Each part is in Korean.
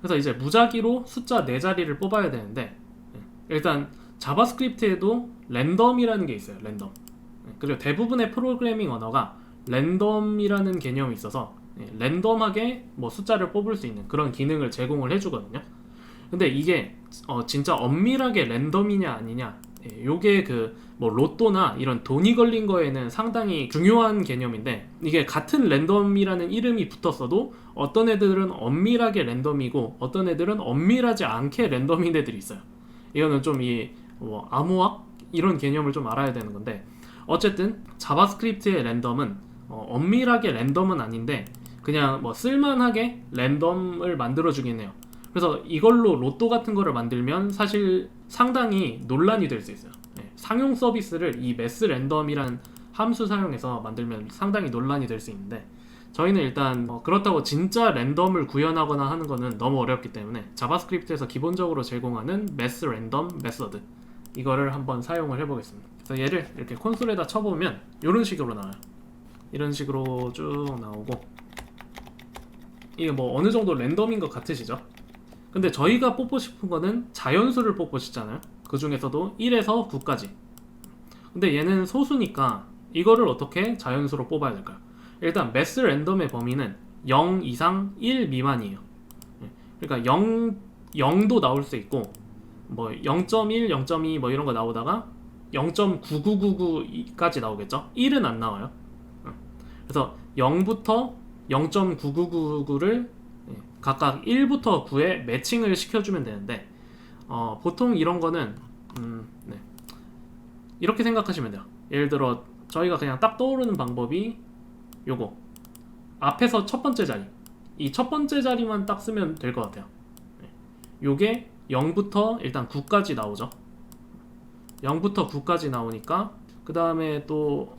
그래서 이제 무작위로 숫자 4자리를 뽑아야 되는데 예, 일단 자바스크립트에도 랜덤이라는 게 있어요. 랜덤. 예, 그리고 대부분의 프로그래밍 언어가 랜덤이라는 개념이 있어서 예, 랜덤하게 뭐 숫자를 뽑을 수 있는 그런 기능을 제공을 해주거든요. 근데 이게 어, 진짜 엄밀하게 랜덤이냐 아니냐 예, 요게 그 뭐 로또나 이런 돈이 걸린 거에는 상당히 중요한 개념인데 이게 같은 랜덤이라는 이름이 붙었어도 어떤 애들은 엄밀하게 랜덤이고 어떤 애들은 엄밀하지 않게 랜덤인 애들이 있어요. 이거는 좀이 뭐 암호학 이런 개념을 좀 알아야 되는 건데 어쨌든 자바스크립트의 랜덤은 어, 엄밀하게 랜덤은 아닌데 그냥 뭐 쓸만하게 랜덤을 만들어 주긴 해요. 그래서 이걸로 로또 같은 거를 만들면 사실 상당히 논란이 될 수 있어요. 예, 상용 서비스를 이 매스 랜덤이라는 함수 사용해서 만들면 상당히 논란이 될 수 있는데 저희는 일단 뭐 그렇다고 진짜 랜덤을 구현하거나 하는 거는 너무 어렵기 때문에 자바스크립트에서 기본적으로 제공하는 매스 랜덤 메서드 이거를 한번 사용을 해보겠습니다. 그래서 얘를 이렇게 콘솔에다 쳐보면 이런 식으로 나와요. 이런 식으로 쭉 나오고 이게 뭐 어느 정도 랜덤인 것 같으시죠? 근데 저희가 뽑고 싶은 거는 자연수를 뽑고 싶잖아요. 그 중에서도 1에서 9까지. 근데 얘는 소수니까 이거를 어떻게 자연수로 뽑아야 될까요? 일단 매스 랜덤의 범위는 0 이상 1 미만이에요. 예, 그러니까 0 0도 나올 수 있고 뭐 0.1, 0.2 뭐 이런 거 나오다가 0.9999까지 나오겠죠? 1은 안 나와요. 어. 그래서 0부터 0.9999를 예, 각각 1부터 9에 매칭을 시켜주면 되는데 어, 보통 이런 거는 음, 네. 이렇게 생각하시면 돼요. 예를 들어 저희가 그냥 딱 떠오르는 방법이 요거 앞에서 첫 번째 자리 이 첫 번째 자리만 딱 쓰면 될 것 같아요. 네. 요게 0부터 일단 9까지 나오죠. 0부터 9까지 나오니까 그 다음에 또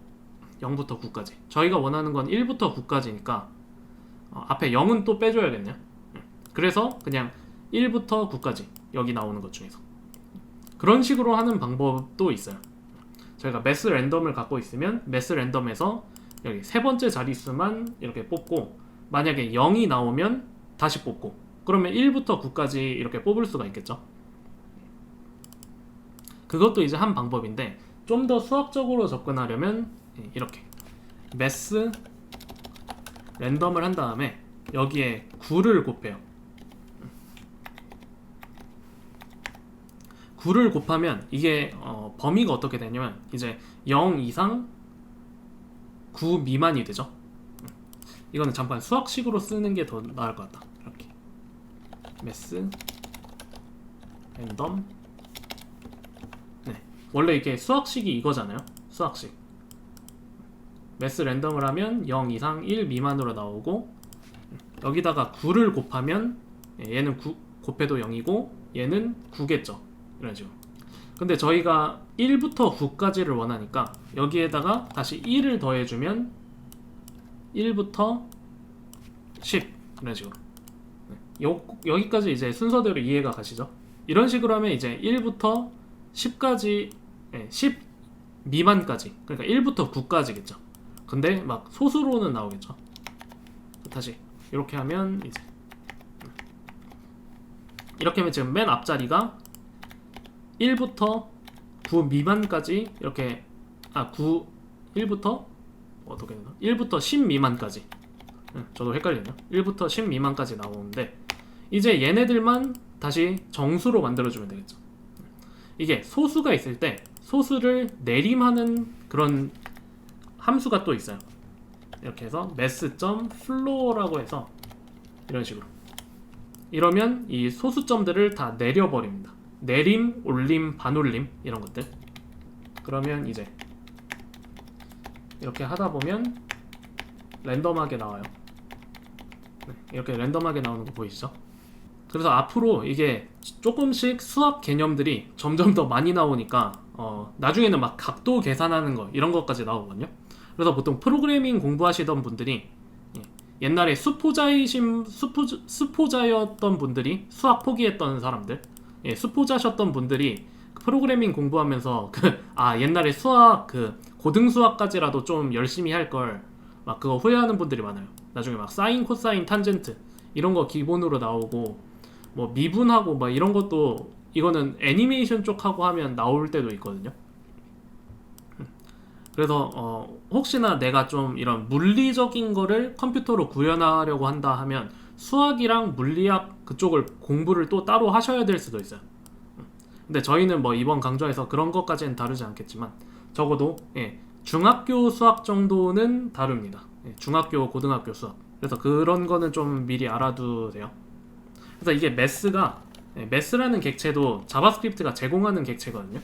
0부터 9까지 저희가 원하는 건 1부터 9까지니까 어, 앞에 0은 또 빼줘야겠네요. 음. 그래서 그냥 1부터 9까지 여기 나오는 것 중에서 그런 식으로 하는 방법도 있어요. 저희가 매스 랜덤을 갖고 있으면 매스 랜덤에서 여기 세 번째 자릿수만 이렇게 뽑고 만약에 0이 나오면 다시 뽑고 그러면 1부터 9까지 이렇게 뽑을 수가 있겠죠. 그것도 이제 한 방법인데 좀 더 수학적으로 접근하려면 이렇게 매스 랜덤을 한 다음에 여기에 9를 곱해요. 9를 곱하면 이게 어, 범위가 어떻게 되냐면 이제 0 이상 9 미만이 되죠. 이거는 잠깐 수학식으로 쓰는 게 더 나을 것 같다. 이렇게 매스 랜덤 네 원래 이게 수학식이 이거잖아요. 수학식 매스 랜덤을 하면 0 이상 1 미만으로 나오고 여기다가 9를 곱하면 예, 얘는 9 곱해도 0이고 얘는 9겠죠. 이런 식으로. 근데 저희가 1부터 9까지를 원하니까 여기에다가 다시 1을 더해주면 1부터 10 이런 식으로. 네. 요, 여기까지 이제 순서대로 이해가 가시죠? 이런 식으로 하면 이제 1부터 10까지, 네, 10 미만까지. 그러니까 1부터 9까지겠죠. 근데 막 소수로는 나오겠죠. 다시 이렇게 하면 이제 이렇게 하면 지금 맨 앞자리가 1부터 9 미만까지 이렇게 아 9 1부터 어떻게 되나? 1부터 10 미만까지. 응, 저도 헷갈리네요. 1부터 10 미만까지 나오는데 이제 얘네들만 다시 정수로 만들어주면 되겠죠. 이게 소수가 있을 때 소수를 내림하는 그런 함수가 또 있어요. 이렇게 해서 mass.flow라고 해서 이런 식으로. 이러면 이 소수점들을 다 내려버립니다 내림, 올림, 반올림 이런 것들. 그러면 이제 이렇게 하다 보면 랜덤하게 나와요. 네, 이렇게 랜덤하게 나오는 거 보이시죠? 그래서 앞으로 이게 조금씩 수학 개념들이 점점 더 많이 나오니까 어, 나중에는 막 각도 계산하는 거 이런 것까지 나오거든요. 그래서 보통 프로그래밍 공부하시던 분들이 예, 옛날에 수포자이신 수포, 수포자였던 분들이 수학 포기했던 사람들 예, 수포자셨던 분들이 프로그래밍 공부하면서 그 아 옛날에 수학 그 고등 수학까지라도 좀 열심히 할 걸 막 그거 후회하는 분들이 많아요. 나중에 막 사인, 코사인, 탄젠트 이런 거 기본으로 나오고 뭐 미분하고 막 이런 것도 이거는 애니메이션 쪽하고 하면 나올 때도 있거든요. 음. 그래서 어, 혹시나 내가 좀 이런 물리적인 거를 컴퓨터로 구현하려고 한다 하면 수학이랑 물리학 그쪽을 공부를 또 따로 하셔야 될 수도 있어요. 음. 근데 저희는 뭐 이번 강좌에서 그런 것까지는 다루지 않겠지만 적어도 예, 중학교 수학 정도는 다룹니다. 예, 중학교, 고등학교 수학. 그래서 그런 거는 좀 미리 알아두세요. 그래서 이게 매스가 예, 매스라는 객체도 자바스크립트가 제공하는 객체거든요.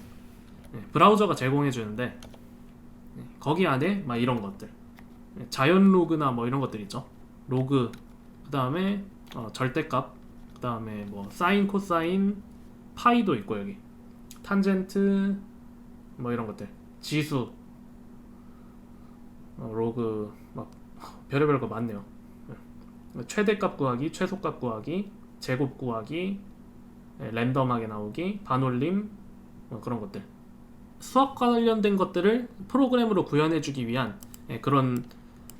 예, 브라우저가 제공해 주는데 예, 거기 안에 막 이런 것들 예, 자연 로그나 뭐 이런 것들 있죠. 로그 그 다음에 어, 절대값 그 다음에 뭐 사인 코사인 파이도 있고 여기 탄젠트 뭐 이런 것들 지수 어, 로그 막 별의별 거 많네요. 예. 최대값 구하기, 최소값 구하기, 제곱 구하기, 예, 랜덤하게 나오기, 반올림 뭐 그런 것들. 수학 관련된 것들을 프로그램으로 구현해주기 위한 예, 그런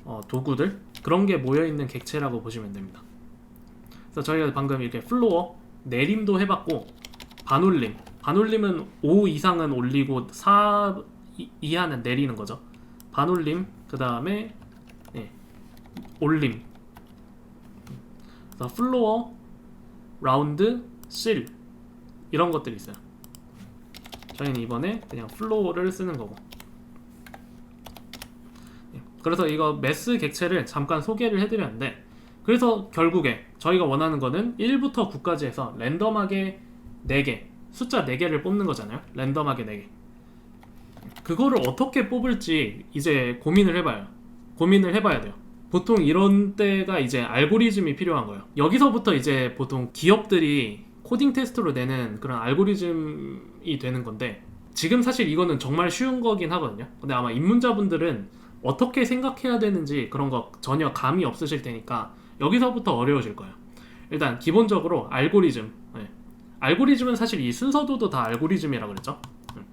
어, 도구들 그런 게 모여 있는 객체라고 보시면 됩니다. 그래서 저희가 방금 이렇게 플로어 내림도 해봤고 반올림 반올림은 5 이상은 올리고 4 이- 이하는 내리는 거죠. 반올림 그 다음에 예, 올림 그래서 플로어 라운드 실 이런 것들이 있어요. 저희는 이번에 그냥 플로어를 쓰는 거고. 예, 그래서 이거 매스 객체를 잠깐 소개를 해드렸는데, 그래서 결국에 저희가 원하는 거는 1부터 9까지 해서 랜덤하게 4개, 숫자 4개를 뽑는 거잖아요. 랜덤하게 4개. 그거를 어떻게 뽑을지 이제 고민을 해봐요. 고민을 해봐야 돼요. 보통 이런 때가 이제 알고리즘이 필요한 거예요. 여기서부터 이제 보통 기업들이 코딩 테스트로 내는 그런 알고리즘이 되는 건데 지금 사실 이거는 정말 쉬운 거긴 하거든요. 근데 아마 입문자분들은 어떻게 생각해야 되는지 그런 거 전혀 감이 없으실 테니까 여기서부터 어려우실 거예요. 일단 기본적으로 알고리즘. 네. 알고리즘은 사실 이 순서도도 다 알고리즘이라고 그랬죠. 음.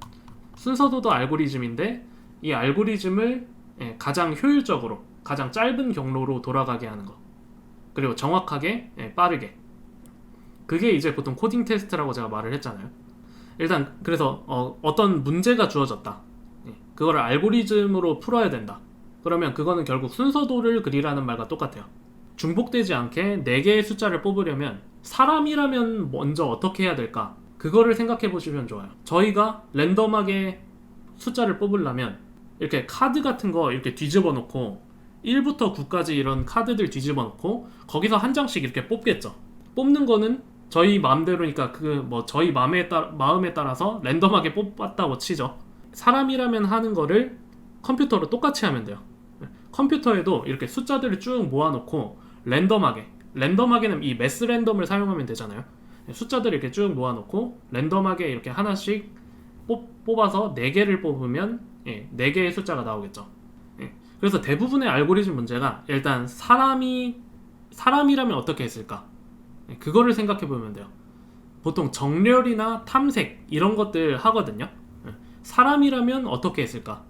순서도도 알고리즘인데 이 알고리즘을 예, 가장 효율적으로 가장 짧은 경로로 돌아가게 하는 거. 그리고 정확하게 예, 빠르게. 그게 이제 보통 코딩 테스트라고 제가 말을 했잖아요. 일단 그래서 어, 어떤 문제가 주어졌다. 예, 그거를 알고리즘으로 풀어야 된다. 그러면 그거는 결국 순서도를 그리라는 말과 똑같아요. 중복되지 않게 4개의 숫자를 뽑으려면 사람이라면 먼저 어떻게 해야 될까? 그거를 생각해 보시면 좋아요. 저희가 랜덤하게 숫자를 뽑으려면 이렇게 카드 같은 거 이렇게 뒤집어 놓고 1부터 9까지 이런 카드들 뒤집어 놓고 거기서 한 장씩 이렇게 뽑겠죠. 뽑는 거는 저희 마음대로니까 그 뭐 저희 마음에 따 마음에 따라서 랜덤하게 뽑았다고 치죠. 사람이라면 하는 거를 컴퓨터로 똑같이 하면 돼요. 컴퓨터에도 이렇게 숫자들을 쭉 모아놓고 랜덤하게 랜덤하게는 이 매스 랜덤을 사용하면 되잖아요. 숫자들을 이렇게 쭉 모아놓고 랜덤하게 이렇게 하나씩 뽑, 뽑아서 4개를 뽑으면 예, 4개의 숫자가 나오겠죠. 예, 그래서 대부분의 알고리즘 문제가 일단 사람이 사람이라면 어떻게 했을까? 예, 그거를 생각해 보면 돼요. 보통 정렬이나 탐색 이런 것들 하거든요. 예, 사람이라면 어떻게 했을까?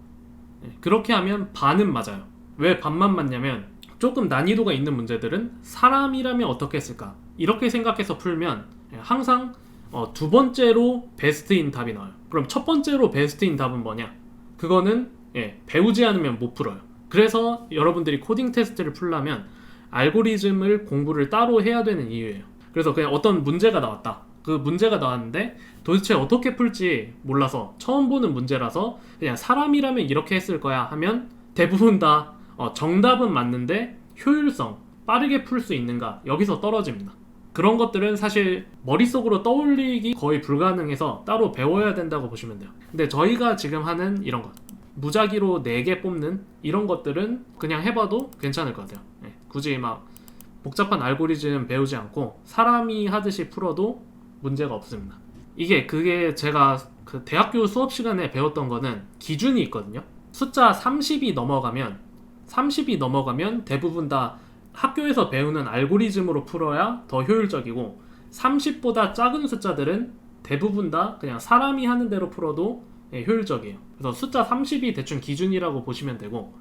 예, 그렇게 하면 반은 맞아요. 왜 반만 맞냐면 조금 난이도가 있는 문제들은 사람이라면 어떻게 했을까? 이렇게 생각해서 풀면 예, 항상 어, 두 번째로 베스트인 답이 나와요. 그럼 첫 번째로 베스트인 답은 뭐냐? 그거는 예, 배우지 않으면 못 풀어요. 그래서 여러분들이 코딩 테스트를 풀려면 알고리즘을 공부를 따로 해야 되는 이유예요. 그래서 그냥 어떤 문제가 나왔다. 그 문제가 나왔는데 도대체 어떻게 풀지 몰라서 처음 보는 문제라서 그냥 사람이라면 이렇게 했을 거야 하면 대부분 다 어, 정답은 맞는데 효율성 빠르게 풀 수 있는가 여기서 떨어집니다. 그런 것들은 사실 머릿속으로 떠올리기 거의 불가능해서 따로 배워야 된다고 보시면 돼요. 근데 저희가 지금 하는 이런 것 무작위로 4개 뽑는 이런 것들은 그냥 해봐도 괜찮을 것 같아요. 예, 굳이 막 복잡한 알고리즘 배우지 않고 사람이 하듯이 풀어도 문제가 없습니다. 이게 그게 제가 그 대학교 수업 시간에 배웠던 거는 기준이 있거든요. 숫자 30이 넘어가면 30이 넘어가면 대부분 다 학교에서 배우는 알고리즘으로 풀어야 더 효율적이고 30보다 작은 숫자들은 대부분 다 그냥 사람이 하는 대로 풀어도 예, 효율적이에요. 그래서 숫자 30이 대충 기준이라고 보시면 되고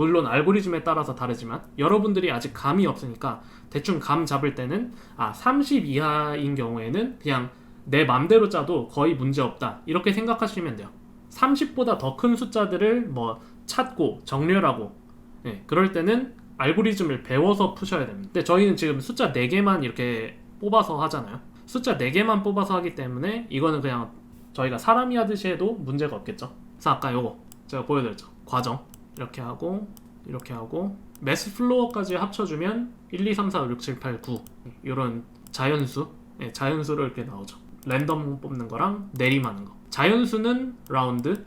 물론 알고리즘에 따라서 다르지만 여러분들이 아직 감이 없으니까 대충 감 잡을 때는 아 30 이하인 경우에는 그냥 내 맘대로 짜도 거의 문제 없다. 이렇게 생각하시면 돼요. 30보다 더 큰 숫자들을 뭐 찾고 정렬하고 예, 그럴 때는 알고리즘을 배워서 푸셔야 됩니다. 근데 저희는 지금 숫자 4개만 이렇게 뽑아서 하잖아요. 숫자 4개만 뽑아서 하기 때문에 이거는 그냥 저희가 사람이 하듯이 해도 문제가 없겠죠? 그래서 아까 요거 제가 보여드렸죠. 과정 이렇게 하고 이렇게 하고 매스 플로어까지 합쳐주면 1, 2, 3, 4, 5, 6, 7, 8, 9 이런 자연수 예, 자연수로 이렇게 나오죠. 랜덤 뽑는 거랑 내림하는 거. 자연수는 라운드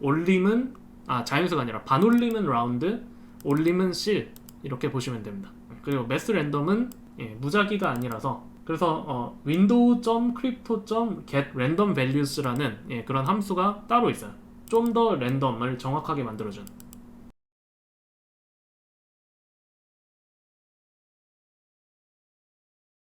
올림은 아 자연수가 아니라 반올림은 라운드 올림은 실 이렇게 보시면 됩니다. 그리고 매스 랜덤은 예, 무작위가 아니라서 그래서 어, window.crypto.get random values라는 예, 그런 함수가 따로 있어요. 좀 더 랜덤을 정확하게 만들어준